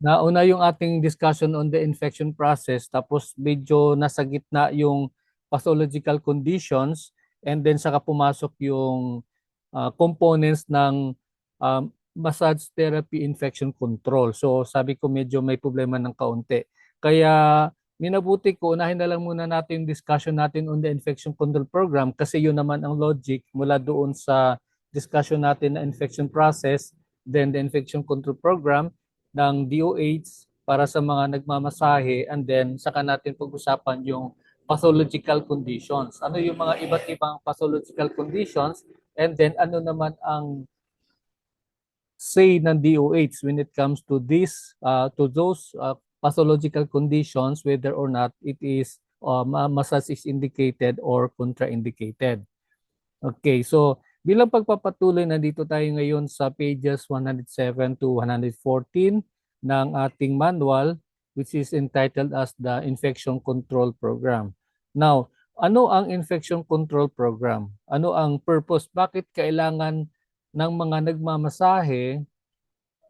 nauna yung ating discussion on the infection process tapos medyo nasa gitna yung pathological conditions and then saka pumasok yung uh, components ng um, massage therapy infection control. So sabi ko medyo may problema ng kaunti. Kaya minabuti ko unahin na lang muna natin yung discussion natin on the infection control program kasi yun naman ang logic mula doon sa discussion natin na infection process then the infection control program ng DOH para sa mga nagmamasahe and then saka natin pag-usapan yung pathological conditions. Ano yung mga iba't ibang pathological conditions and then ano naman ang say ng DOH when it comes to this uh, to those uh, pathological conditions whether or not it is uh, massage is indicated or contraindicated. Okay, so Bilang pagpapatuloy, nandito tayo ngayon sa pages 107 to 114 ng ating manual which is entitled as the Infection Control Program. Now, ano ang Infection Control Program? Ano ang purpose? Bakit kailangan ng mga nagmamasahe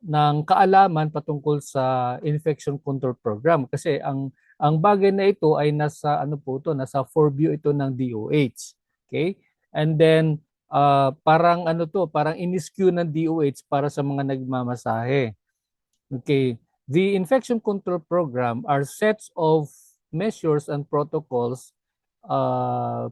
ng kaalaman patungkol sa Infection Control Program? Kasi ang ang bagay na ito ay nasa ano po to, nasa forebue ito ng DOH. Okay? And then uh, parang ano to, parang iniskew ng DOH para sa mga nagmamasahe. Okay. The infection control program are sets of measures and protocols uh,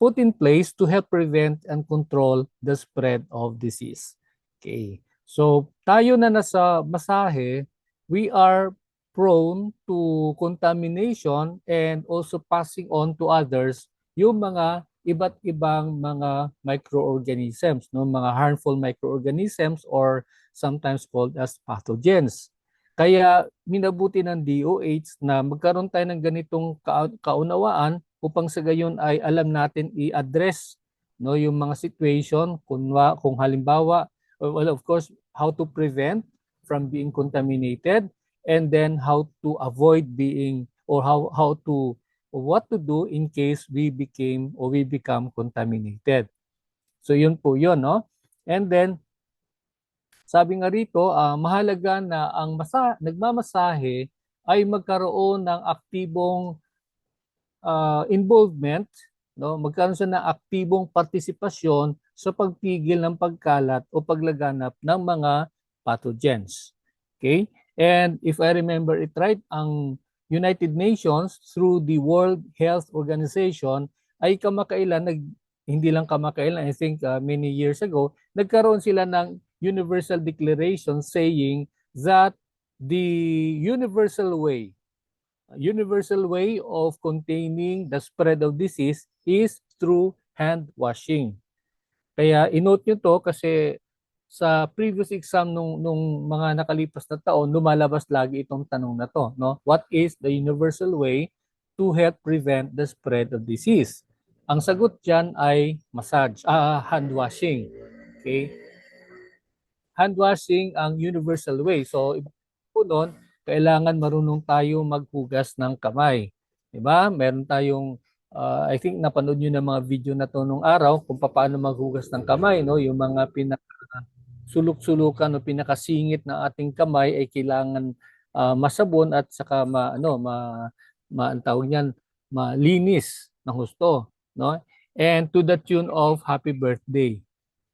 put in place to help prevent and control the spread of disease. Okay. So, tayo na nasa masahe, we are prone to contamination and also passing on to others yung mga iba't ibang mga microorganisms, no? mga harmful microorganisms or sometimes called as pathogens. Kaya minabuti ng DOH na magkaroon tayo ng ganitong kaunawaan upang sa gayon ay alam natin i-address no yung mga situation kung, kung halimbawa well of course how to prevent from being contaminated and then how to avoid being or how how to what to do in case we became or we become contaminated. So yun po yun, no? And then, sabi nga rito, uh, mahalaga na ang masa nagmamasahe ay magkaroon ng aktibong uh, involvement, no? magkaroon siya ng aktibong partisipasyon sa pagpigil ng pagkalat o paglaganap ng mga pathogens. Okay? And if I remember it right, ang United Nations through the World Health Organization ay kamakailan, nag, hindi lang kamakailan, I think uh, many years ago, nagkaroon sila ng universal declaration saying that the universal way, universal way of containing the spread of disease is through hand washing. Kaya inote nyo to kasi sa previous exam nung nung mga nakalipas na taon, lumalabas lagi itong tanong na to, no? What is the universal way to help prevent the spread of disease? Ang sagot diyan ay massage, ah, hand washing. Okay? Hand washing ang universal way. So, po noon, kailangan marunong tayo maghugas ng kamay. 'Di ba? Meron tayong uh, I think napanood niyo na mga video na to nung araw kung paano maghugas ng kamay, no? Yung mga pinaka sulok-sulukan o pinakasingit ng ating kamay ay kailangan uh, masabon at saka ma ano ma, ma tawag niyan? Malinis ng husto no? And to the tune of happy birthday.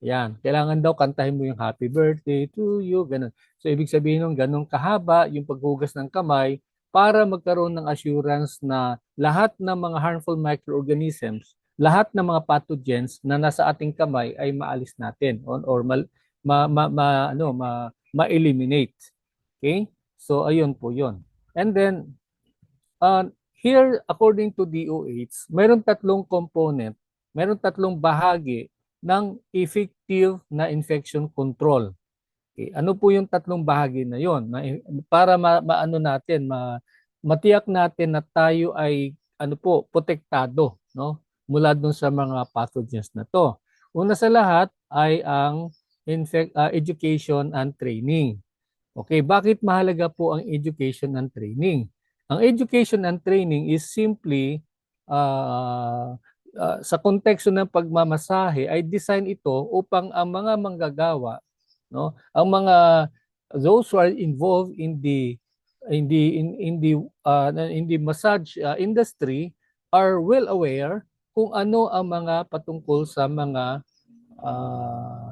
Yan. Kailangan daw kantahin mo yung happy birthday to you ganun. So ibig sabihin ng ganun kahaba yung paghugas ng kamay para magkaroon ng assurance na lahat ng mga harmful microorganisms lahat ng mga pathogens na nasa ating kamay ay maalis natin or, or mal, ma, ma, ma ano ma ma-eliminate. Okay? So ayun po 'yon. And then uh, here according to DOH, mayroon tatlong component, mayroon tatlong bahagi ng effective na infection control. Okay, ano po yung tatlong bahagi na 'yon? Para ma, maano natin, ma, matiyak natin na tayo ay ano po, protektado, no? Mula dun sa mga pathogens na to. Una sa lahat ay ang infect, uh, education and training. Okay, bakit mahalaga po ang education and training? Ang education and training is simply uh, uh, sa konteksto ng pagmamasahe ay design ito upang ang mga manggagawa, no, ang mga those who are involved in the in the in, in the uh, in the massage uh, industry are well aware kung ano ang mga patungkol sa mga uh,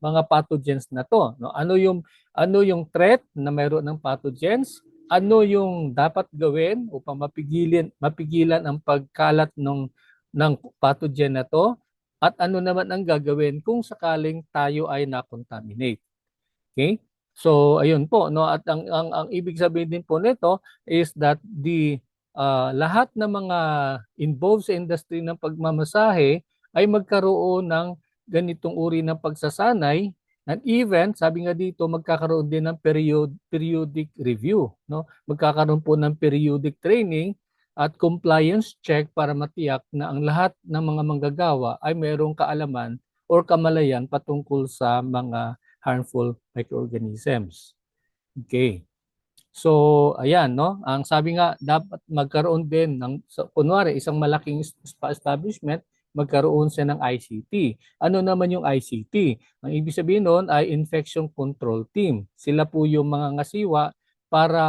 mga pathogens na to no? Ano yung ano yung threat na mayroon ng pathogens? Ano yung dapat gawin upang mapigilan mapigilan ang pagkalat ng ng pathogen na to? At ano naman ang gagawin kung sakaling tayo ay na-contaminate? Okay? So ayun po no? At ang ang, ang ibig sabihin din po nito is that the uh, lahat ng mga involved sa industry ng pagmamasahe ay magkaroon ng ganitong uri ng pagsasanay and even sabi nga dito magkakaroon din ng period periodic review no magkakaroon po ng periodic training at compliance check para matiyak na ang lahat ng mga manggagawa ay mayroong kaalaman or kamalayan patungkol sa mga harmful microorganisms. Okay. So, ayan, no? Ang sabi nga, dapat magkaroon din ng, so, kunwari, isang malaking spa establishment, magkaroon siya ng ICT. Ano naman yung ICT? Ang ibig sabihin noon ay Infection Control Team. Sila po yung mga ngasiwa para,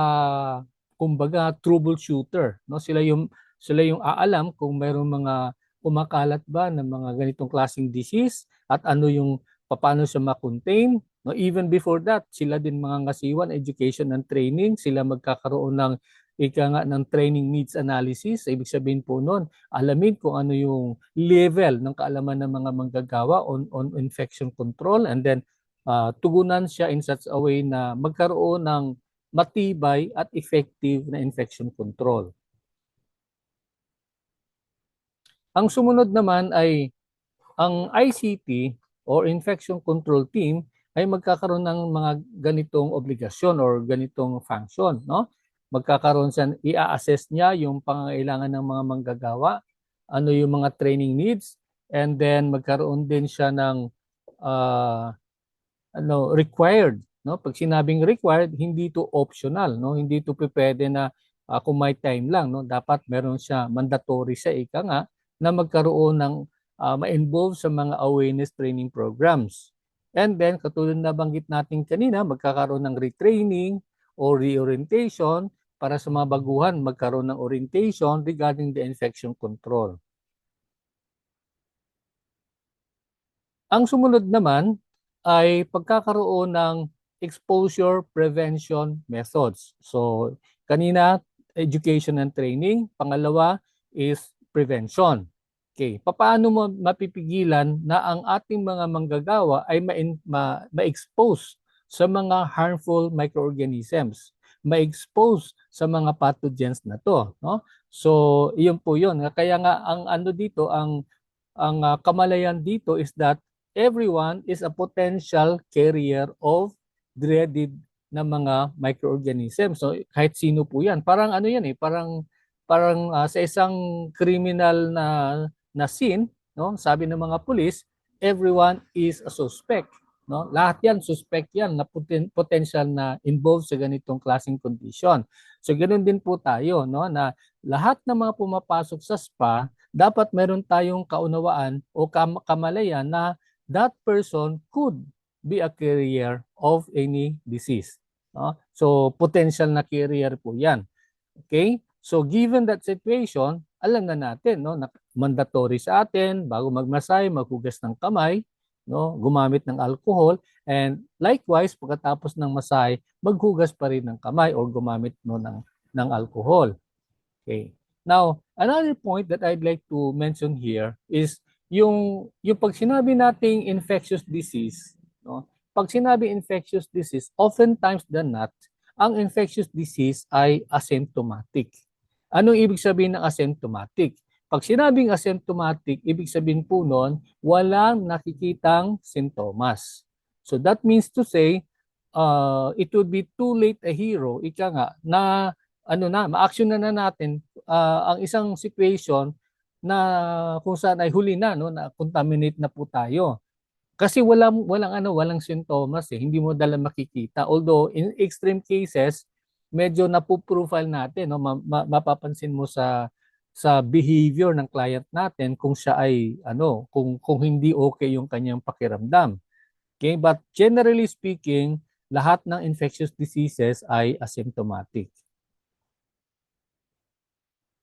kumbaga, troubleshooter. No? Sila yung, sila yung aalam kung mayroong mga kumakalat ba ng mga ganitong klaseng disease at ano yung paano siya ma-contain. No, even before that, sila din mga ngasiwan, education and training, sila magkakaroon ng ika nga ng training needs analysis. Ibig sabihin po noon, alamin kung ano yung level ng kaalaman ng mga manggagawa on, on infection control and then uh, tugunan siya in such a way na magkaroon ng matibay at effective na infection control. Ang sumunod naman ay ang ICT or infection control team ay magkakaroon ng mga ganitong obligasyon or ganitong function, no? Magkakaroon siya, i-assess niya yung pangangailangan ng mga manggagawa, ano yung mga training needs, and then magkaroon din siya ng uh, ano, required, no? Pag sinabing required, hindi to optional, no? Hindi to pwede na uh, kung may time lang, no? Dapat meron siya mandatory sa ika nga na magkaroon ng uh, ma-involve sa mga awareness training programs. And then, katulad na banggit natin kanina, magkakaroon ng retraining or reorientation para sa mga baguhan magkaroon ng orientation regarding the infection control. Ang sumunod naman ay pagkakaroon ng exposure prevention methods. So, kanina, education and training. Pangalawa is prevention. Okay, paano mo mapipigilan na ang ating mga manggagawa ay ma-expose sa mga harmful microorganisms, ma-expose sa mga pathogens na to, no? So, iyon po 'yon. Kaya nga ang ano dito, ang ang uh, kamalayan dito is that everyone is a potential carrier of dreaded na mga microorganisms. So, kahit sino po 'yan. Parang ano 'yan eh, parang parang uh, sa isang criminal na na scene, no? Sabi ng mga pulis, everyone is a suspect, no? Lahat 'yan suspect 'yan na poten- potential na involved sa ganitong klaseng condition. So ganoon din po tayo, no, na lahat ng mga pumapasok sa spa, dapat meron tayong kaunawaan o kam- kamalayan na that person could be a carrier of any disease. No? So potential na carrier po 'yan. Okay? So given that situation, alam na natin no na mandatory sa atin bago magmasay, maghugas ng kamay, no, gumamit ng alcohol and likewise pagkatapos ng masay, maghugas pa rin ng kamay or gumamit no ng ng alcohol. Okay. Now, another point that I'd like to mention here is yung yung pag sinabi nating infectious disease, no? Pag sinabi infectious disease, oftentimes than not, ang infectious disease ay asymptomatic. Anong ibig sabihin ng asymptomatic? Pag sinabing asymptomatic, ibig sabihin po noon, walang nakikitang sintomas. So that means to say, uh, it would be too late a hero, ika nga, na ano na, ma-action na na natin uh, ang isang situation na kung saan ay huli na, no, na contaminate na po tayo. Kasi walang, walang, ano, walang sintomas eh, hindi mo dala makikita. Although in extreme cases, medyo napo-profile natin no ma- mapapansin mo sa sa behavior ng client natin kung siya ay ano kung kung hindi okay yung kanyang pakiramdam okay but generally speaking lahat ng infectious diseases ay asymptomatic.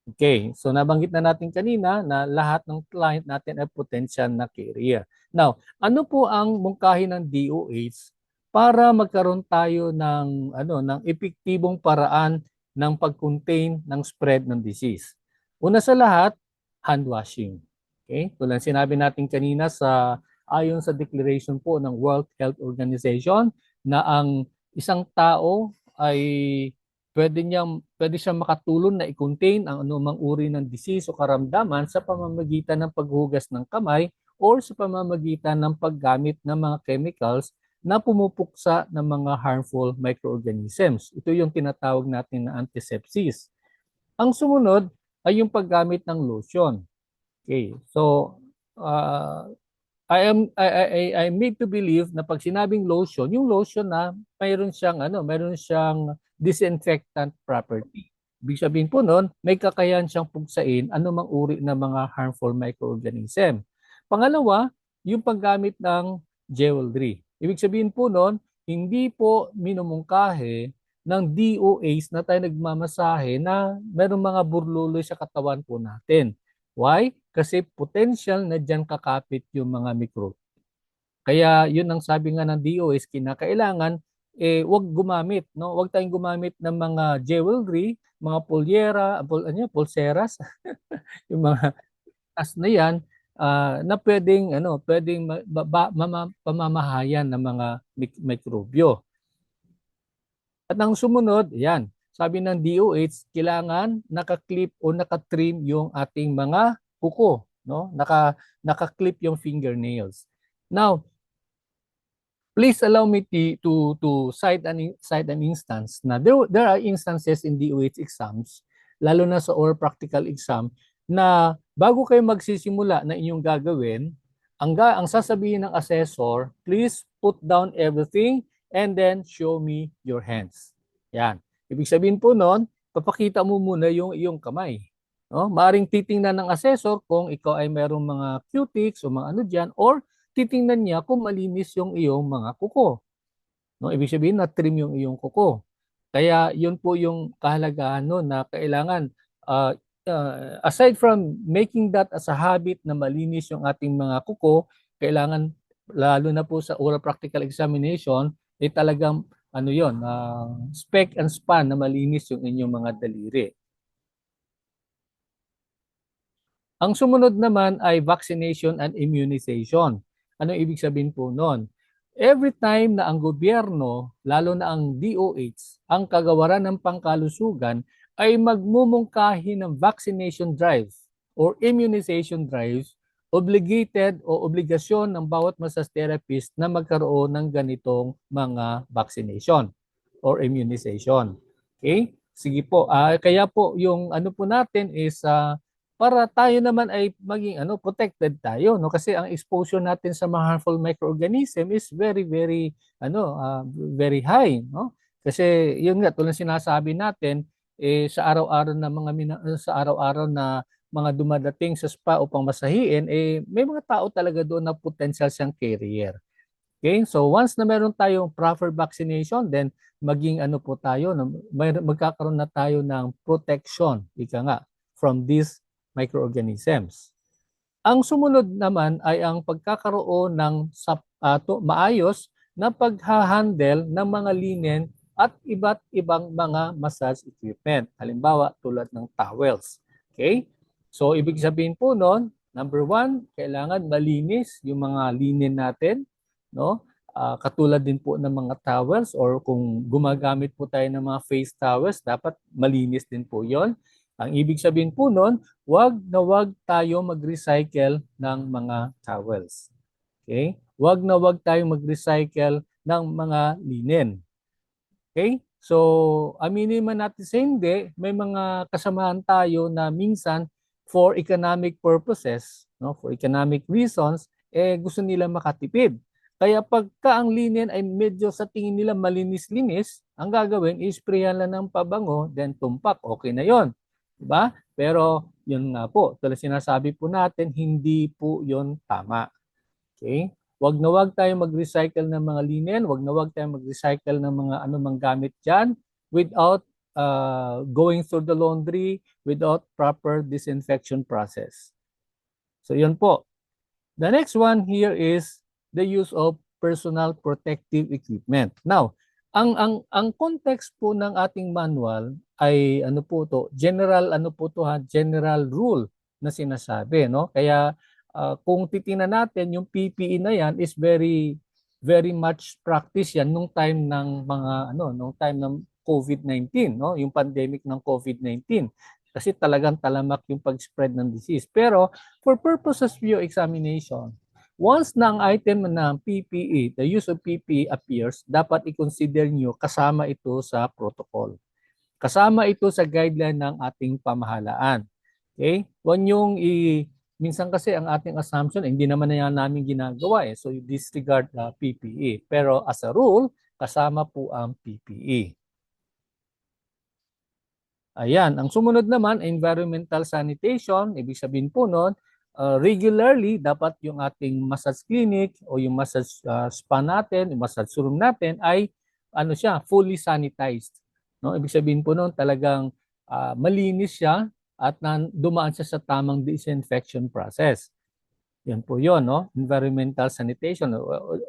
Okay, so nabanggit na natin kanina na lahat ng client natin ay potential na carrier. Now, ano po ang mungkahi ng DOH para magkaroon tayo ng ano ng epektibong paraan ng pag-contain ng spread ng disease? Una sa lahat, hand washing. Okay? Tulad sinabi natin kanina sa ayon sa declaration po ng World Health Organization na ang isang tao ay pwede niyang pwede siyang makatulong na i-contain ang anumang uri ng disease o karamdaman sa pamamagitan ng paghugas ng kamay or sa pamamagitan ng paggamit ng mga chemicals na pumupuksa ng mga harmful microorganisms. Ito yung tinatawag natin na antisepsis. Ang sumunod ay yung paggamit ng lotion. Okay, so uh, I am I, I, I made to believe na pag sinabing lotion, yung lotion na mayroon siyang ano, mayroon siyang disinfectant property. Ibig sabihin po noon, may kakayahan siyang pugsain anumang uri ng mga harmful microorganism. Pangalawa, yung paggamit ng jewelry. Ibig sabihin po noon, hindi po minumungkahe ng DOAs na tayo nagmamasahe na mayroong mga burluloy sa katawan po natin. Why? Kasi potential na dyan kakapit yung mga microbe. Kaya yun ang sabi nga ng DOS, kinakailangan eh wag gumamit, no? Wag tayong gumamit ng mga jewelry, mga polyera, pul, ano, pulseras, yung mga tas na yan uh, na pwedeng ano, pwedeng ma, ba, mama, pamamahayan ng mga mik mikrobyo. At ang sumunod, yan, sabi ng DOH, kailangan naka-clip o naka-trim yung ating mga kuko, no? Naka naka-clip yung fingernails. Now, please allow me to to cite an cite an instance na there, there are instances in DOH exams lalo na sa oral practical exam na bago kayo magsisimula na inyong gagawin ang ang sasabihin ng assessor please put down everything and then show me your hands. Yan. Ibig sabihin po noon papakita mo muna yung iyong kamay. No? Maaring titingnan ng assessor kung ikaw ay mayroong mga cutics o mga ano diyan or titingnan niya kung malinis yung iyong mga kuko. No, ibig sabihin na trim yung iyong kuko. Kaya yun po yung kahalagahan no na kailangan uh, uh, aside from making that as a habit na malinis yung ating mga kuko, kailangan lalo na po sa oral practical examination, eh talagang ano yon, uh, spec and span na malinis yung inyong mga daliri. Ang sumunod naman ay vaccination and immunization. Ano ibig sabihin po noon? Every time na ang gobyerno, lalo na ang DOH, ang kagawaran ng pangkalusugan ay magmumungkahi ng vaccination drive or immunization drives, obligated o obligasyon ng bawat massage therapist na magkaroon ng ganitong mga vaccination or immunization. Okay? Sige po. Uh, kaya po yung ano po natin is uh, para tayo naman ay maging ano protected tayo no kasi ang exposure natin sa mga harmful microorganism is very very ano uh, very high no kasi yun nga tulad sinasabi natin eh sa araw-araw na mga sa araw-araw na mga dumadating sa spa upang masahiin eh may mga tao talaga doon na potential siyang carrier Okay? So once na meron tayong proper vaccination, then maging ano po tayo, may, magkakaroon na tayo ng protection, ika nga, from these microorganisms. Ang sumunod naman ay ang pagkakaroon ng uh, to, maayos na paghahandle ng mga linen at iba't ibang mga massage equipment. Halimbawa, tulad ng towels. Okay? So, ibig sabihin po noon, number one, kailangan malinis yung mga linen natin. No? Uh, katulad din po ng mga towels or kung gumagamit po tayo ng mga face towels, dapat malinis din po yon ang ibig sabihin po nun, wag na wag tayo mag-recycle ng mga towels. Okay? Wag na wag tayo mag-recycle ng mga linen. Okay? So, aminin man natin sa hindi, may mga kasamahan tayo na minsan for economic purposes, no, for economic reasons, eh gusto nila makatipid. Kaya pagka ang linen ay medyo sa tingin nila malinis-linis, ang gagawin is sprayan lang ng pabango, then tumpak, okay na yon. Diba? Pero yun nga po, tulad sinasabi po natin, hindi po yun tama. Okay? Wag na wag tayo mag-recycle ng mga linen, wag na wag tayo mag-recycle ng mga anumang gamit dyan without uh, going through the laundry, without proper disinfection process. So yun po. The next one here is the use of personal protective equipment. Now, ang ang ang context po ng ating manual ay ano po to, general ano po to ha, general rule na sinasabi, no? Kaya uh, kung titingnan natin yung PPE na yan is very very much practice yan nung time ng mga ano, nung time ng COVID-19, no? Yung pandemic ng COVID-19 kasi talagang talamak yung pag-spread ng disease. Pero for purposes of your examination, once na ang item ng PPE, the use of PPE appears, dapat i-consider nyo kasama ito sa protocol. Kasama ito sa guideline ng ating pamahalaan. Okay? Huwag niyong i minsan kasi ang ating assumption eh, hindi naman na yan namin ginagawa eh. So you disregard the PPE. Pero as a rule, kasama po ang PPE. Ayan, ang sumunod naman environmental sanitation, ibig sabihin po noon, uh, regularly dapat yung ating massage clinic o yung massage uh, spa natin, yung massage room natin ay ano siya, fully sanitized. No, ibig sabihin po noon talagang uh, malinis siya at nan, dumaan siya sa tamang disinfection process. Yan po 'yon, no? Environmental sanitation.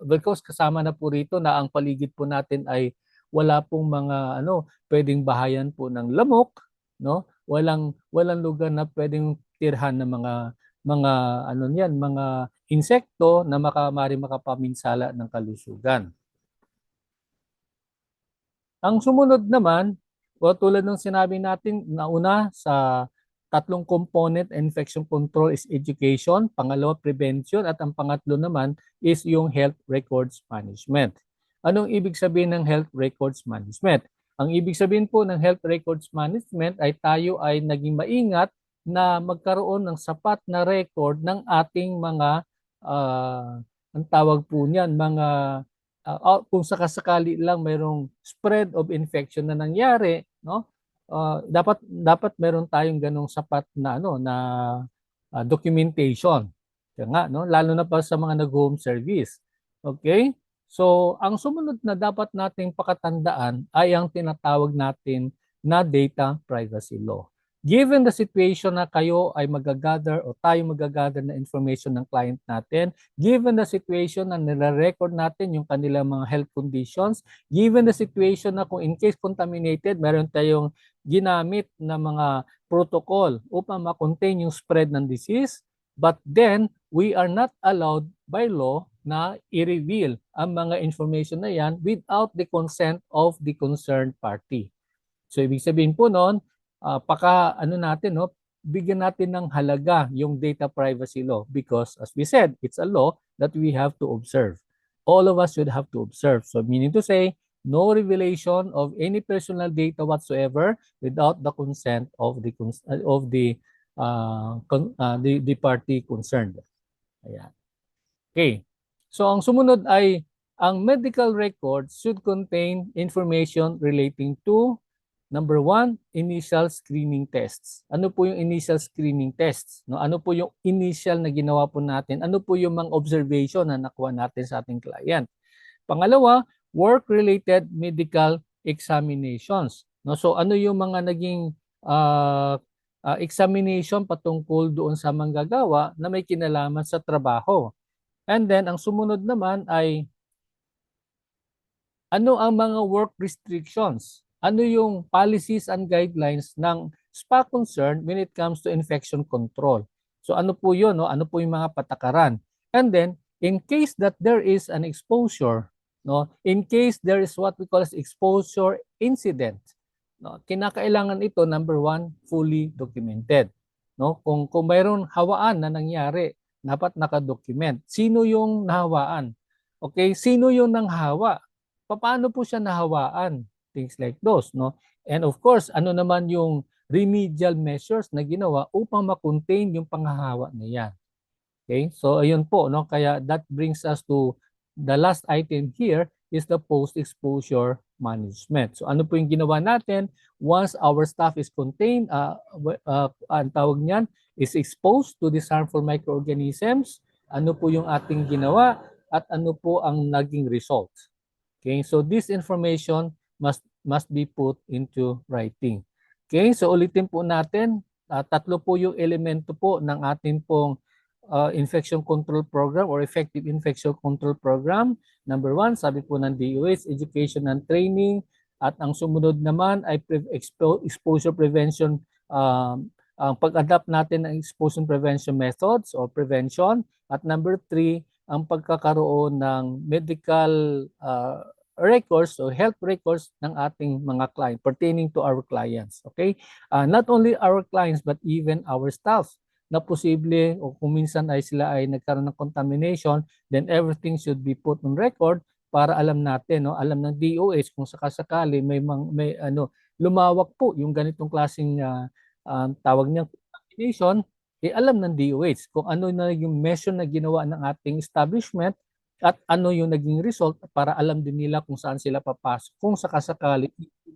Because kasama na po rito na ang paligid po natin ay wala pong mga ano, pwedeng bahayan po ng lamok, no? Walang walang lugar na pwedeng tirhan ng mga mga ano niyan, mga insekto na makamari makapaminsala ng kalusugan. Ang sumunod naman, well, tulad ng sinabi natin nauna sa tatlong component infection control is education, pangalawa prevention at ang pangatlo naman is yung health records management. Anong ibig sabihin ng health records management? Ang ibig sabihin po ng health records management ay tayo ay naging maingat na magkaroon ng sapat na record ng ating mga uh, ang tawag po niyan mga uh, kung sakasakali lang mayroong spread of infection na nangyari no? Uh, dapat dapat meron tayong ganong sapat na ano na uh, documentation. Kaya nga no? Lalo na pa sa mga nag-home service. Okay so ang sumunod na dapat nating pakatandaan ay ang tinatawag natin na data privacy law. Given the situation na kayo ay magagather o tayo magagather na information ng client natin, given the situation na nire-record natin yung kanilang mga health conditions, given the situation na kung in case contaminated, meron tayong ginamit na mga protocol upang ma-contain yung spread ng disease, but then we are not allowed by law na i-reveal ang mga information na yan without the consent of the concerned party. So ibig sabihin po noon, uh, paka ano natin no bigyan natin ng halaga yung data privacy law because as we said it's a law that we have to observe. All of us should have to observe. So meaning to say no revelation of any personal data whatsoever without the consent of the of the uh, con, uh, the, the party concerned. Ayan. Okay so ang sumunod ay ang medical records should contain information relating to Number one, initial screening tests. Ano po yung initial screening tests? No? Ano po yung initial na ginawa po natin? Ano po yung mga observation na nakuha natin sa ating client? Pangalawa, work-related medical examinations. No? So ano yung mga naging uh, uh, examination patungkol doon sa manggagawa na may kinalaman sa trabaho? And then, ang sumunod naman ay ano ang mga work restrictions ano yung policies and guidelines ng SPA concern when it comes to infection control. So ano po yun? No? Ano po yung mga patakaran? And then, in case that there is an exposure, no? in case there is what we call as exposure incident, no? kinakailangan ito, number one, fully documented. No? Kung, kung mayroon hawaan na nangyari, dapat nakadocument. Sino yung nahawaan? Okay, sino yung nanghawa? Paano po siya nahawaan? things like those no and of course ano naman yung remedial measures na ginawa upang ma-contain yung panghahawa na yan okay so ayun po no kaya that brings us to the last item here is the post-exposure management. So ano po yung ginawa natin once our staff is contained, uh, uh, ang tawag niyan is exposed to these harmful microorganisms. Ano po yung ating ginawa? at ano po ang naging results. Okay, so this information must must be put into writing. Okay, so ulitin po natin, ah, tatlo po yung elemento po ng ating pong uh, infection control program or effective infection control program. Number one, sabi po ng DOH, education and training. At ang sumunod naman ay pre- expo- exposure prevention, um, ang pag-adapt natin ng exposure prevention methods or prevention. At number three, ang pagkakaroon ng medical uh, records o health records ng ating mga client pertaining to our clients. Okay? Uh, not only our clients but even our staff na posible o kung minsan ay sila ay nagkaroon ng contamination, then everything should be put on record para alam natin, no, alam ng DOH kung sakasakali may mang, may ano lumawak po yung ganitong klaseng uh, uh, tawag niyang contamination, eh alam ng DOH kung ano na yung measure na ginawa ng ating establishment at ano yung naging result para alam din nila kung saan sila papasok kung sakasakali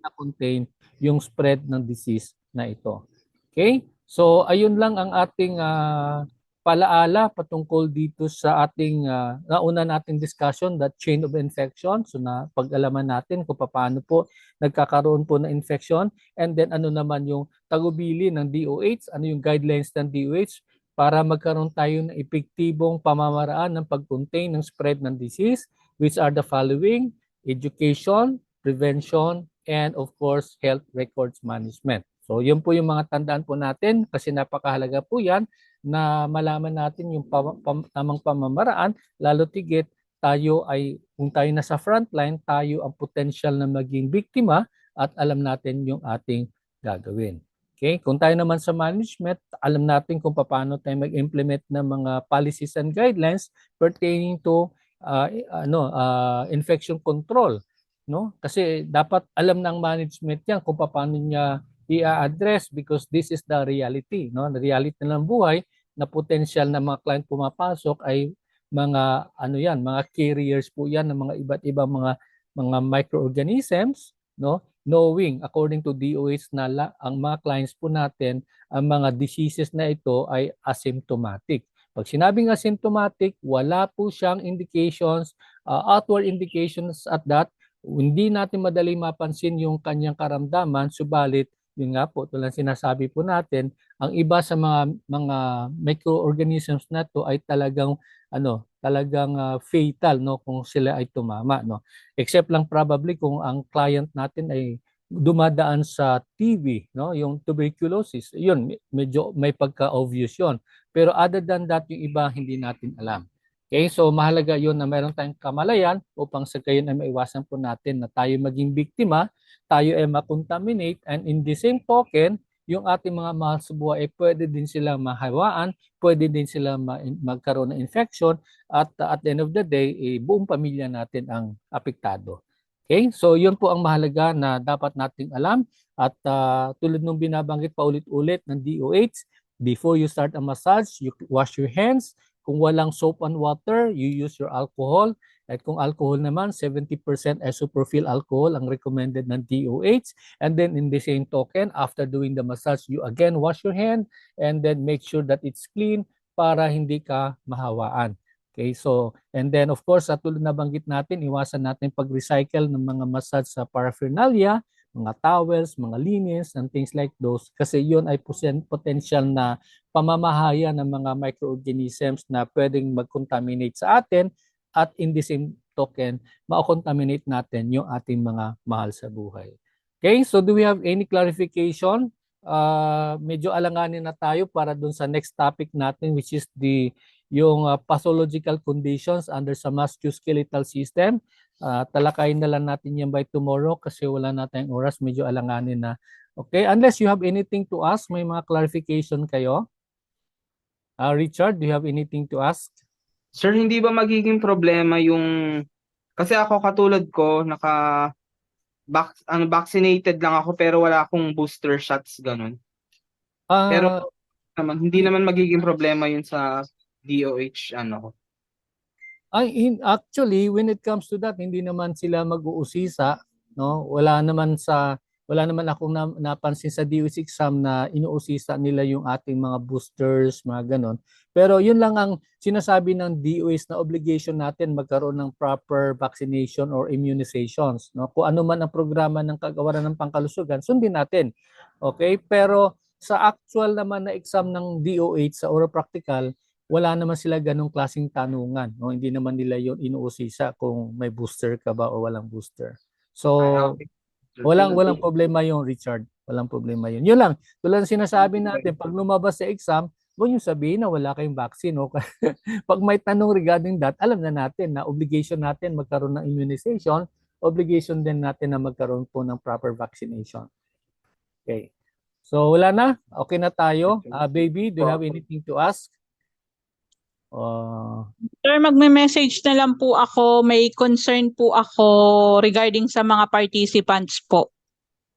na-contain yung spread ng disease na ito. Okay? So ayun lang ang ating uh, palaala patungkol dito sa ating uh, nauna nating discussion that chain of infection. So na pag-alaman natin kung paano po nagkakaroon po ng infection. And then ano naman yung tagubili ng DOH ano yung guidelines ng DOH para magkaroon tayo ng epektibong pamamaraan ng pag-contain ng spread ng disease which are the following education, prevention, and of course health records management. So yun po yung mga tandaan po natin kasi napakahalaga po yan na malaman natin yung pam- pam- tamang pamamaraan lalo tigit tayo ay kung tayo nasa frontline tayo ang potential na maging biktima at alam natin yung ating gagawin. Okay? Kung tayo naman sa management, alam natin kung paano tayo mag-implement ng mga policies and guidelines pertaining to uh, ano uh, infection control, no? Kasi dapat alam ng management 'yan kung paano niya i-address because this is the reality, no? The reality ng buhay na potential na mga client pumapasok ay mga ano 'yan, mga carriers po 'yan ng mga iba't ibang mga mga microorganisms, no? Knowing according to DOH na la, ang mga clients po natin, ang mga diseases na ito ay asymptomatic. Pag sinabing asymptomatic, wala po siyang indications, uh, outward indications at that, hindi natin madali mapansin yung kanyang karamdaman, subalit yun nga po, tulad sinasabi po natin, ang iba sa mga mga microorganisms na to ay talagang ano, talagang uh, fatal no kung sila ay tumama no. Except lang probably kung ang client natin ay dumadaan sa TB, no, yung tuberculosis. Yun, medyo may pagka-obvious 'yon. Pero other than that, yung iba hindi natin alam. Okay, so mahalaga 'yon na meron tayong kamalayan upang sa gayon ay maiwasan po natin na tayo maging biktima, tayo ay makontaminate and in the same token, yung ating mga mahal sa buhay ay pwede din sila mahawaan, pwede din sila magkaroon ng infection at uh, at the end of the day, eh, buong pamilya natin ang apektado. Okay? So yun po ang mahalaga na dapat nating alam at uh, tulad nung binabanggit pa ulit-ulit ng DOH, before you start a massage, you wash your hands. Kung walang soap and water, you use your alcohol. At kung alcohol naman, 70% isopropyl alcohol ang recommended ng DOH. And then in the same token, after doing the massage, you again wash your hand and then make sure that it's clean para hindi ka mahawaan. Okay, so and then of course, sa tulad na banggit natin, iwasan natin pag-recycle ng mga massage sa paraphernalia, mga towels, mga linens, and things like those. Kasi yun ay potential na pamamahaya ng mga microorganisms na pwedeng mag-contaminate sa atin at in the same token, ma-contaminate natin yung ating mga mahal sa buhay. Okay, so do we have any clarification? Uh, medyo alanganin na tayo para dun sa next topic natin which is the yung uh, pathological conditions under sa musculoskeletal system. Uh, talakayin na lang natin yan by tomorrow kasi wala na tayong oras, medyo alanganin na. Okay, unless you have anything to ask, may mga clarification kayo? Uh, Richard, do you have anything to ask? Sir, hindi ba magiging problema yung kasi ako katulad ko naka vac, ang vaccinated lang ako pero wala akong booster shots ganun. Uh, Pero naman hindi naman magiging problema yun sa DOH ano. Ay, actually, when it comes to that, hindi naman sila mag-uusisa, no? Wala naman sa wala naman akong na- napansin sa DOH exam na inuusisa nila yung ating mga boosters, mga ganon. Pero yun lang ang sinasabi ng DOH na obligation natin magkaroon ng proper vaccination or immunizations. No? Kung ano man ang programa ng kagawaran ng pangkalusugan, sundin natin. Okay? Pero sa actual naman na exam ng DOH sa oral practical, wala naman sila ganong klaseng tanungan. No? Hindi naman nila yun inuusisa kung may booster ka ba o walang booster. So, Walang walang problema yung Richard. Walang problema yun. Yun lang. Tulad ng sinasabi natin, pag lumabas sa exam, huwag niyo sabihin na wala kayong vaccine. No? pag may tanong regarding that, alam na natin na obligation natin magkaroon ng immunization, obligation din natin na magkaroon po ng proper vaccination. Okay. So wala na. Okay na tayo. Ah, baby, do you have anything to ask? Uh, Sir, magme-message na lang po ako. May concern po ako regarding sa mga participants po.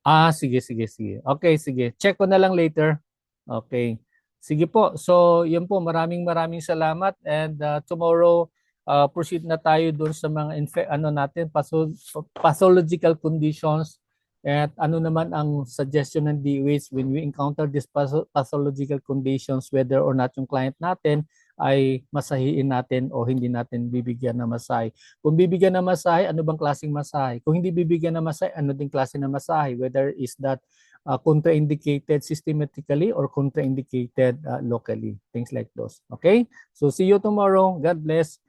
Ah, sige, sige, sige. Okay, sige. Check ko na lang later. Okay. Sige po. So, yun po. Maraming maraming salamat and uh, tomorrow uh, proceed na tayo doon sa mga ano natin patho- pathological conditions at ano naman ang suggestion ng DOH when we encounter these patho- pathological conditions whether or not yung client natin ay masahiin natin o hindi natin bibigyan ng masahe. Kung bibigyan ng masahe, ano bang klaseng masahe? Kung hindi bibigyan ng masahe, ano ding klase ng masahe? Whether is that uh, contraindicated systematically or contraindicated uh, locally. Things like those. Okay? So see you tomorrow. God bless.